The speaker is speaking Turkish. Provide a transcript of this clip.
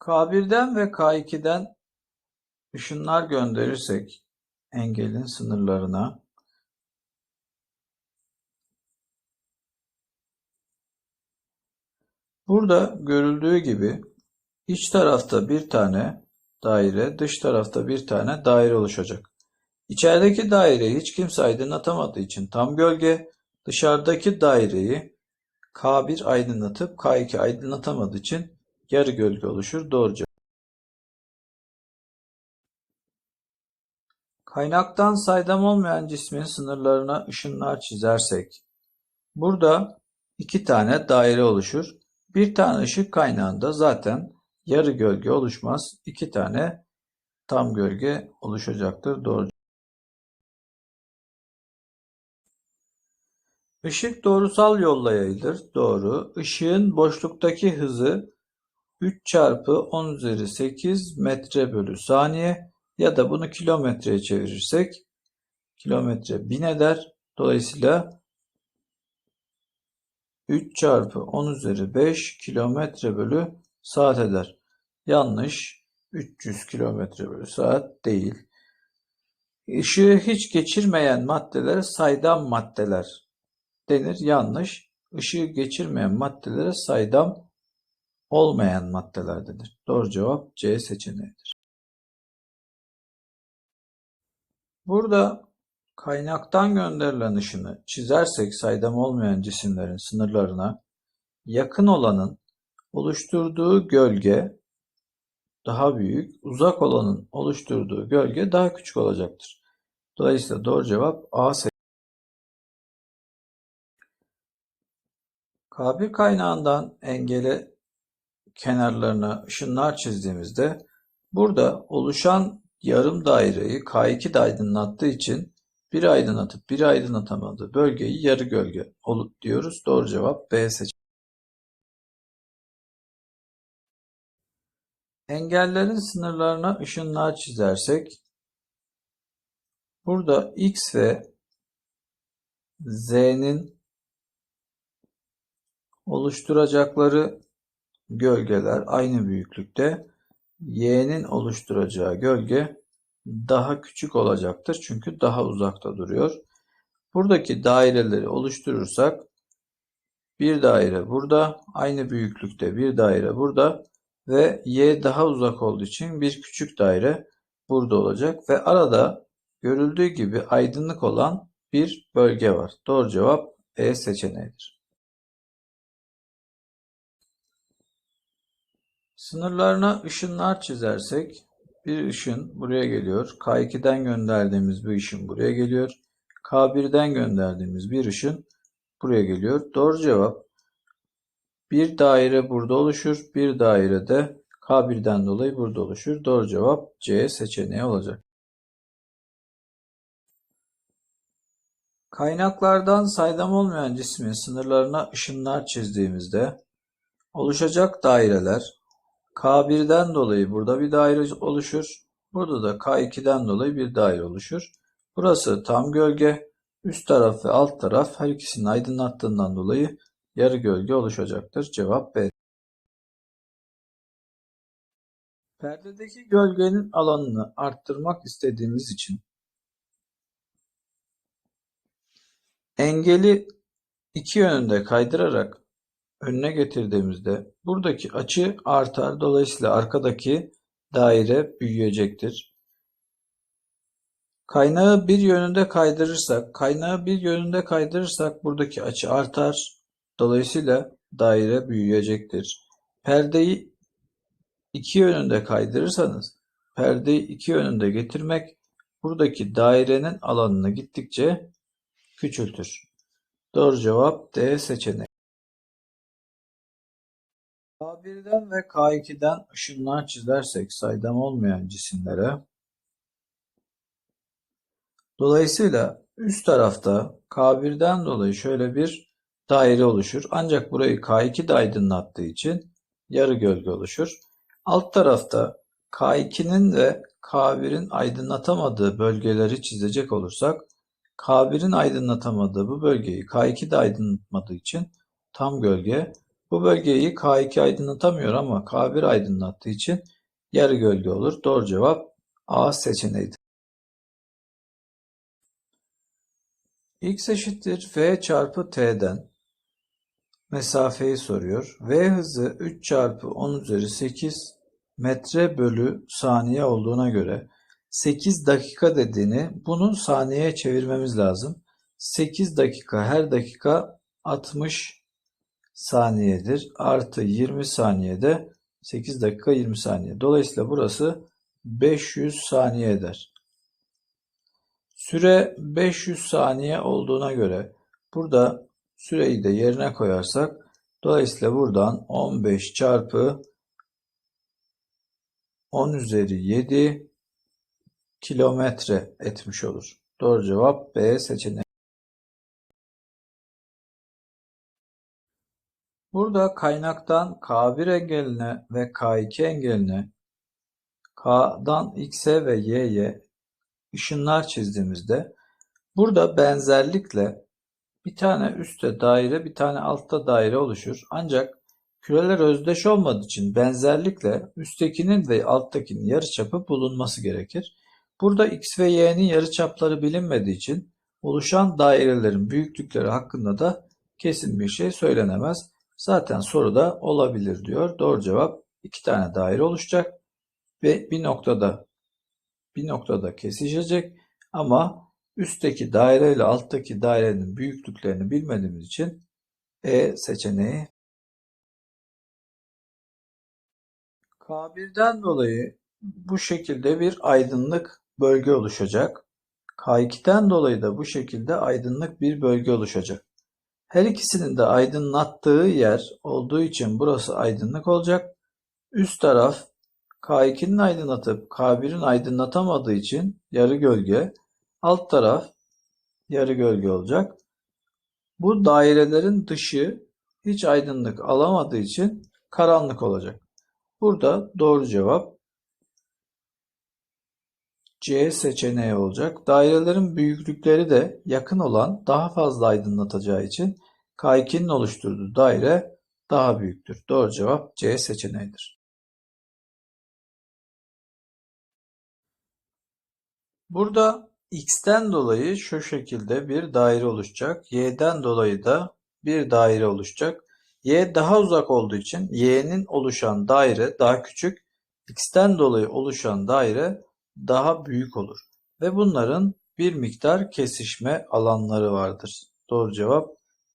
K1'den ve K2'den ışınlar gönderirsek engelin sınırlarına burada görüldüğü gibi iç tarafta bir tane daire, dış tarafta bir tane daire oluşacak. İçerideki daireyi hiç kimse aydınlatamadığı için tam gölge, dışarıdaki daireyi K1 aydınlatıp K2 aydınlatamadığı için yarı gölge oluşur. Doğru cevap. Kaynaktan saydam olmayan cismin sınırlarına ışınlar çizersek, burada iki tane daire oluşur. Bir tane ışık kaynağında zaten yarı gölge oluşmaz. İki tane tam gölge oluşacaktır. Doğru. Işık doğrusal yolla yayılır. Doğru. Işığın boşluktaki hızı 3 çarpı 10 üzeri 8 metre bölü saniye ya da bunu kilometreye çevirirsek kilometre 1000 eder. Dolayısıyla 3 çarpı 10 üzeri 5 kilometre bölü saat eder. Yanlış. 300 kilometre bölü saat değil. Işığı hiç geçirmeyen maddelere saydam maddeler denir. Yanlış. Işığı geçirmeyen maddelere saydam olmayan maddeler denir. Doğru cevap C seçeneğidir. Burada kaynaktan gönderilen ışını çizersek saydam olmayan cisimlerin sınırlarına yakın olanın oluşturduğu gölge daha büyük, uzak olanın oluşturduğu gölge daha küçük olacaktır. Dolayısıyla doğru cevap A seçeneği. K1 kaynağından engele kenarlarına ışınlar çizdiğimizde burada oluşan yarım daireyi K2 de aydınlattığı için bir aydınlatıp bir aydınlatamadığı bölgeyi yarı gölge diyoruz. Doğru cevap B seçeneği. Engellerin sınırlarına ışınlar çizersek burada X ve Z'nin oluşturacakları gölgeler aynı büyüklükte. Y'nin oluşturacağı gölge daha küçük olacaktır. Çünkü daha uzakta duruyor. Buradaki daireleri oluşturursak bir daire burada, aynı büyüklükte bir daire burada ve Y daha uzak olduğu için bir küçük daire burada olacak ve arada görüldüğü gibi aydınlık olan bir bölge var. Doğru cevap E seçeneğidir. Sınırlarına ışınlar çizersek bir ışın buraya geliyor. K2'den gönderdiğimiz bir ışın buraya geliyor. K1'den gönderdiğimiz bir ışın buraya geliyor. Doğru cevap bir daire burada oluşur. Bir daire de K1'den dolayı burada oluşur. Doğru cevap C seçeneği olacak. Kaynaklardan saydam olmayan cismin sınırlarına ışınlar çizdiğimizde oluşacak daireler K1'den dolayı burada bir daire oluşur. Burada da K2'den dolayı bir daire oluşur. Burası tam gölge. Üst taraf ve alt taraf her ikisini aydınlattığından dolayı yarı gölge oluşacaktır. Cevap B. Perdedeki gölgenin alanını arttırmak istediğimiz için engeli iki yönünde kaydırarak önüne getirdiğimizde buradaki açı artar. Dolayısıyla arkadaki daire büyüyecektir. Kaynağı bir yönünde kaydırırsak, kaynağı bir yönünde kaydırırsak buradaki açı artar. Dolayısıyla daire büyüyecektir. Perdeyi iki yönünde kaydırırsanız, perdeyi iki yönünde getirmek buradaki dairenin alanını gittikçe küçültür. Doğru cevap D seçeneği. K1'den ve K2'den ışınlar çizersek saydam olmayan cisimlere dolayısıyla üst tarafta K1'den dolayı şöyle bir daire oluşur. Ancak burayı K2 de aydınlattığı için yarı gölge oluşur. Alt tarafta K2'nin ve K1'in aydınlatamadığı bölgeleri çizecek olursak K1'in aydınlatamadığı bu bölgeyi K2 de aydınlatmadığı için tam gölge Bu bölgeyi K2 aydınlatamıyor ama K1 aydınlattığı için yarı gölge olur. Doğru cevap A seçeneğidir. X eşittir V çarpı T'den mesafeyi soruyor. V hızı 3 çarpı 10 üzeri 8 metre bölü saniye olduğuna göre 8 dakika dediğini bunun saniyeye çevirmemiz lazım. 8 dakika her dakika 60 saniyedir. Artı 20 saniyede 8 dakika 20 saniye. Dolayısıyla burası 500 saniye eder. Süre 500 saniye olduğuna göre burada süreyi de yerine koyarsak dolayısıyla buradan 15 çarpı 10 üzeri 7 kilometre etmiş olur. Doğru cevap B seçeneği. Burada kaynaktan K1 engeline ve K2 engeline K'dan X'e ve Y'ye ışınlar çizdiğimizde burada benzerlikle bir tane üstte daire bir tane altta daire oluşur. Ancak küreler özdeş olmadığı için benzerlikle üsttekinin ve alttakinin yarıçapı bulunması gerekir. Burada X ve Y'nin yarıçapları bilinmediği için oluşan dairelerin büyüklükleri hakkında da kesin bir şey söylenemez. Zaten soruda olabilir diyor. Doğru cevap iki tane daire oluşacak ve bir noktada bir noktada kesişecek ama üstteki daire ile alttaki dairenin büyüklüklerini bilmediğimiz için E seçeneği K1'den dolayı bu şekilde bir aydınlık bölge oluşacak. K2'den dolayı da bu şekilde aydınlık bir bölge oluşacak. Her ikisinin de aydınlattığı yer olduğu için burası aydınlık olacak. Üst taraf K2'nin aydınlatıp K1'in aydınlatamadığı için yarı gölge. Alt taraf yarı gölge olacak. Bu dairelerin dışı hiç aydınlık alamadığı için karanlık olacak. Burada doğru cevap C seçeneği olacak. Dairelerin büyüklükleri de yakın olan daha fazla aydınlatacağı için K2'nin oluşturduğu daire daha büyüktür. Doğru cevap C seçeneğidir. Burada x'ten dolayı şu şekilde bir daire oluşacak. y'den dolayı da bir daire oluşacak. y daha uzak olduğu için y'nin oluşan daire daha küçük. x'ten dolayı oluşan daire daha büyük olur. Ve bunların bir miktar kesişme alanları vardır. Doğru cevap